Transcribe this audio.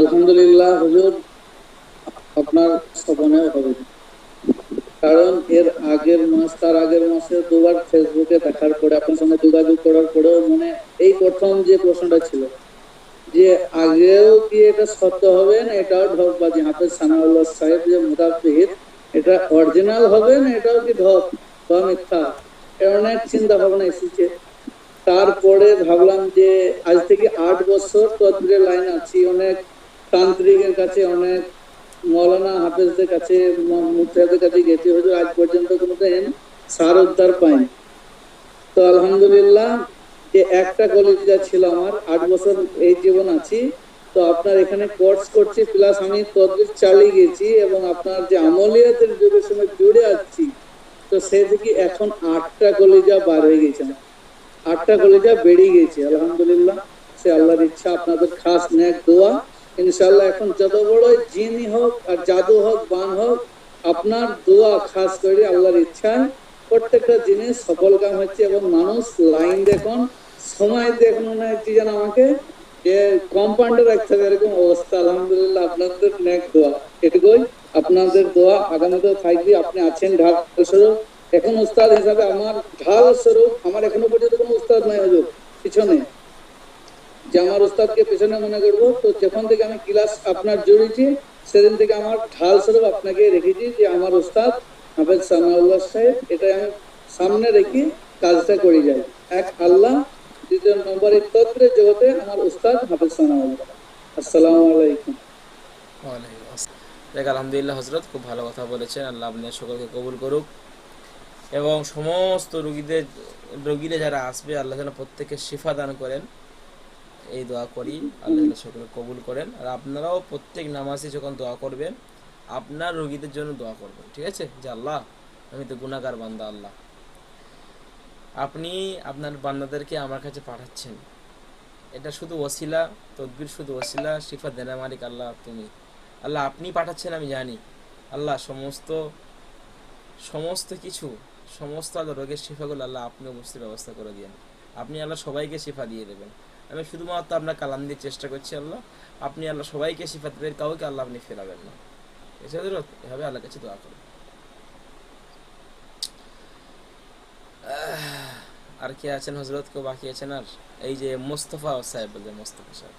আলহামদুলিল্লাহ, হুজুর, আপনার শ্রবণে হবে। কারণ এর আগের মাস, তার আগের মাসে দুবার ফেসবুকে দেখার পরে, আপনার সঙ্গে যোগাযোগ করার পরেও মানে এই প্রথম যে প্রশ্নটা ছিল, যে আগেও কি এটা সত্য হবে না এটাও ঢপবাজি হাফেজ সানাউল্লাহ সাহেব যে মুদাফির, এটা অরিজিনাল হবে না এটাও কি ঢপ বা মিথ্যা? অনেক চিন্তা ভাবনা এসেছে। তারপরে ভাবলাম যে আজ থেকে আট বছর তদবিরের লাইন আছি, অনেক তান্ত্রিকের কাছে অনেক মৌলানা হাফেজদের কাছে মুফতিয়াদের কাছে গেছি হয়তো আজ পর্যন্ত কোনোদিন সার উদ্ধার পাইনি। তো আলহামদুলিল্লাহ, যে একটা কলেজা ছিল আমার, আট বছর এই জীবন আছি। তো আপনার এখানে কোর্স করছি প্লাস আমি তদবির চালিয়ে গেছি এবং আপনার যে আমলিয়াতের যুগের সঙ্গে জুড়ে আছি তো সে থেকে এখন আটটা কলেজা বার হয়ে গেছে আটটা কলেজা বেরিয়ে গেছে, আলহামদুলিল্লাহ। সে আল্লাহর ইচ্ছা, আপনাদের খাস নেক দোয়া। ইনশাআল্লাহ, এখন যত বড় জিনই হোক আর জাদু হোক, বান হোক, আপনার দোয়া খাস করে আল্লাহর ইচ্ছায় প্রত্যেকটা জিনিস সফল কাম হচ্ছে এবং মানুষ লাইন দেখুন, সময় দেখুন মনে হচ্ছে যেন আমাকে কম্পাউন্ডে রাখতে হবে, এরকম অবস্থা, আলহামদুলিল্লাহ, আপনাদের নেক দোয়া। এটুকুই, আপনাদের দোয়া আগামীতেও থাকবে, আপনি আছেন ঢাল স্বরূপ। এখন উস্তাদ হিসাবে আমার ঢাল স্বরূপ, আমার এখনও পর্যন্ত কোনো উস্তাদ নাই হুজুর, পিছনে। যে আমার উস্তাদকে পেছনে মনে করব, তো যখন থেকে আমি ক্লাস আপনার জড়িয়েছি সেদিন থেকে আমার ঢাল স্বরূপ আপনাকে রেখেছি যে আমার ওস্তাদ হাফেজ সানাউল্লাহ সাহেব, এটাই আমি সামনে রেখে কাজটা করে যাই। এক আল্লাহ, দ্বিতীয় নম্বরে তত্ত্বের জগতে আমার উস্তাদ হাফেজ সানাউল্লাহ আসসালামু আলাইকুম। দেখ, আলহামদুলিল্লাহ হজরত, খুব ভালো কথা বলেছেন। আল্লাহ আপনার সকলকে কবুল করুক। এবং সমস্ত রোগীদের, রোগীরা যারা আসবে, আল্লাহ যেন প্রত্যেককে শিফা দান করেন। এই দোয়া করি, আল্লাহ সকলে কবুল করেন। আর আপনারাও প্রত্যেক নামাজে যখন দোয়া করবেন, আপনার রোগীদের জন্য দোয়া করবেন, ঠিক আছে? যে আল্লাহ, আমি তো গুণাগার বান্দা, আল্লাহ। আপনি আপনার বান্দাদেরকে আমার কাছে পাঠাচ্ছেন। এটা শুধু ওসিলা, তদবির শুধু ওসিলা, শিফা দেনা মালিক আল্লাহ, তুমি। আল্লাহ, আপনি পাঠাচ্ছেন, আমি জানি। আল্লাহ, সমস্ত সমস্ত কিছু, সমস্ত আল্লাহ রোগের শিফাগুলো আল্লাহ আপনি অবশ্যই ব্যবস্থা করে দিয়েন। আপনি আল্লাহ সবাইকে শিফা দিয়ে দেবেন। আমি শুধুমাত্র আপনার কালাম দিয়ে চেষ্টা করছি আল্লাহ। আপনি আল্লাহ সবাইকে সিফাত দেবেন, কাউকে আল্লাহ আপনি ফেরাবেন না। এছাড়া এভাবে আল্লাহ কাছে দোয়া করুন। আর কে আছেন হজরত কেউ বাকি আছেন? আর এই যে মোস্তফা সাহেব বলে মোস্তফা সাহেব।